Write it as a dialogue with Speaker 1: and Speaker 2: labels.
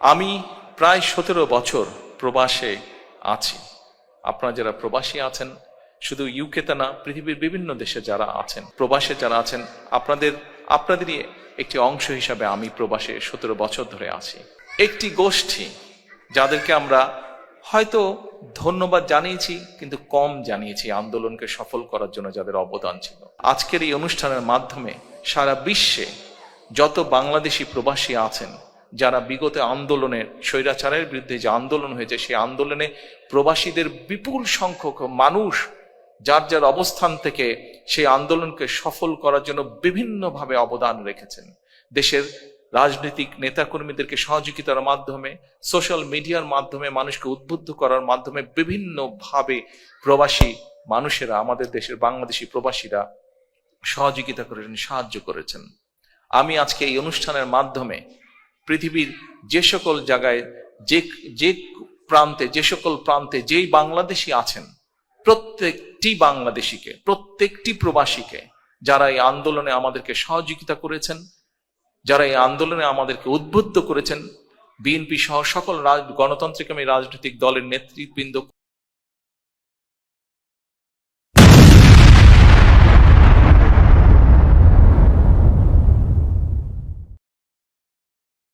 Speaker 1: আমি প্রায় সতেরো বছর প্রবাসে আছি। আপনারা যারা প্রবাসী আছেন, শুধু ইউকেতে না, পৃথিবীর বিভিন্ন দেশে যারা আছেন, প্রবাসে যারা আছেন, আপনাদের, আপনাদেরই একটি অংশ হিসাবে আমি প্রবাসে সতেরো বছর ধরে আছি। একটি গোষ্ঠী যাদেরকে আমরা হয়তো ধন্যবাদ জানিয়েছি, কিন্তু কম জানিয়েছি, আন্দোলনকে সফল করার জন্য যাদের অবদান ছিল। আজকের এই অনুষ্ঠানের মাধ্যমে সারা বিশ্বে যত বাংলাদেশি প্রবাসী আছেন যারা বিগত আন্দোলনের স্বৈরাচারের বিরুদ্ধে যে আন্দোলন হয়েছে, সেই আন্দোলনে প্রবাসীদের বিপুল সংখ্যক মানুষ যার যার অবস্থান থেকে সেই আন্দোলনকে সফল করার জন্য বিভিন্নভাবে অবদান রেখেছেন। দেশের রাজনৈতিক নেতাকর্মীদেরকে সহযোগিতার মাধ্যমে, সোশ্যাল মিডিয়ার মাধ্যমে, মানুষকে উদ্বুদ্ধ করার মাধ্যমে বিভিন্নভাবে প্রবাসী মানুষেরা, আমাদের দেশের বাংলাদেশি প্রবাসীরা সহযোগিতা করেছেন, সাহায্য করেছেন। আমি আজকে এই অনুষ্ঠানের মাধ্যমে পৃথিবীর যে সকল জায়গায়, যে যে প্রান্তে, যে সকল প্রান্তে যেই বাংলাদেশি আছেন, প্রত্যেকটি বাংলাদেশিকে, প্রত্যেকটি প্রবাসীকে যারা এই আন্দোলনে আমাদেরকে সহযোগিতা করেছেন, যারা এই আন্দোলনে আমাদেরকে উদ্বুদ্ধ করেছেন, বিএনপি সহ সকল আমি রাজনৈতিক দলের নেতৃবৃন্দ